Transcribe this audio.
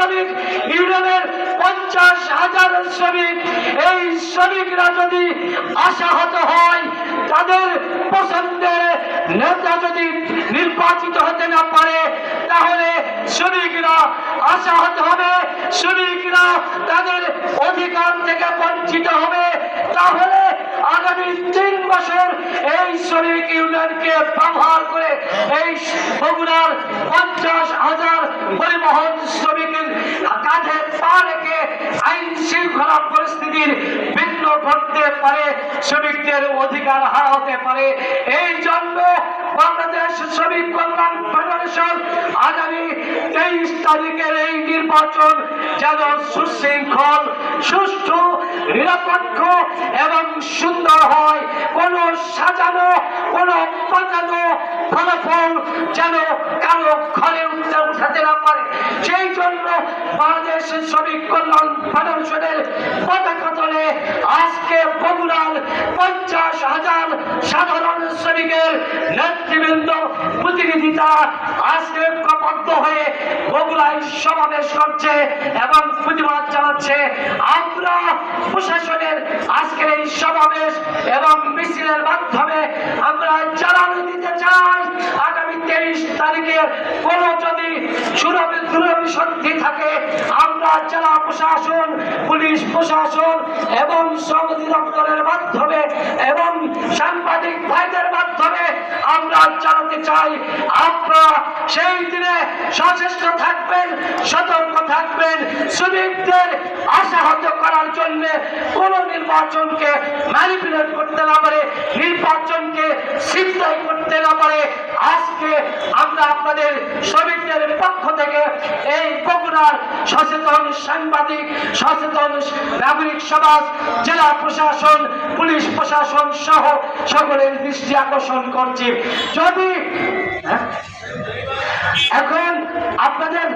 শ্রমিক ইউনিয়নের পঞ্চাশ হাজার শ্রমিক, এই শ্রমিকরা যদি আশাহত হয়, তাদের পছন্দের নেতা যদি নির্বাচিত হতে না পারে, তাহলে শ্রমিকরা আশাহত হবে। শ্রমিকরা তাদের অধিকার থেকে বঞ্চিত হবে। তাহলে আগামী তিন বছর এই শ্রমিক ইউনিয়নকে ব্যবহার করে এই বগুড়ার পঞ্চাশ হাজার পরিবহন ঘটতে পারে শ্রমিকদের অধিকার হারা হতে পারে। এই জন্য বাংলাদেশ শ্রমিক কল্যাণ ফেডারেশন আগামী তেইশ তারিখের এই নির্বাচন যেন সুশৃঙ্খল, সুষ্ঠু, নিরপেক্ষ এবং সুন্দর হয়। কোন সাজানো, কোন পাতানো ফলাফল যেন কারও ঘরে উঠতে উঠাতে না পারে। সেই জন্য বাংলাদেশ শ্রমিক কল্যাণ ফেডারেশনের আজকে পঞ্চাশ হাজার সাধারণ শ্রমিকের নেতৃবৃন্দ প্রতিনিধিতা আজকে হয়ে বগুড়ায় সমাবেশ করছে এবং প্রতিবাদ জানাচ্ছে। আমরা প্রশাসনের আজকের এই সমাবেশ এবং মিছিলের মাধ্যমে আমরা জানানো দিতে চাই, আগামী তেইশ তারিখে কোনো যদি সুরভিসন্ধি থাকে, আমরা জেলা প্রশাসন, পুলিশ প্রশাসন এবং শ্রম অধিদপ্তরের মাধ্যমে এবং সাংবাদিক ভাইদের মাধ্যমে আমরা জানাতে চাই, আপনারা সেই দিনে সচেষ্ট থাকবেন, সতর্ক থাকবেন, শ্রমিকদের আশাহত করার জন্য কোন নির্বাচনকে ম্যানিপুলেট করতে না পারে, নির্বাচনকে চিন্তাই করতে না পারে। আজকে আমরা আপনাদের শ্রমিকদের পক্ষ থেকে এই বগুড়ার সচেতন সাংবাদিক, সচেতন নাগরিক সমাজ, জেলা প্রশাসন, পুলিশ প্রশাসন সহ সকলের দৃষ্টি আকর্ষণ করছে যদি হ্যাঁ? এখন আপনাদের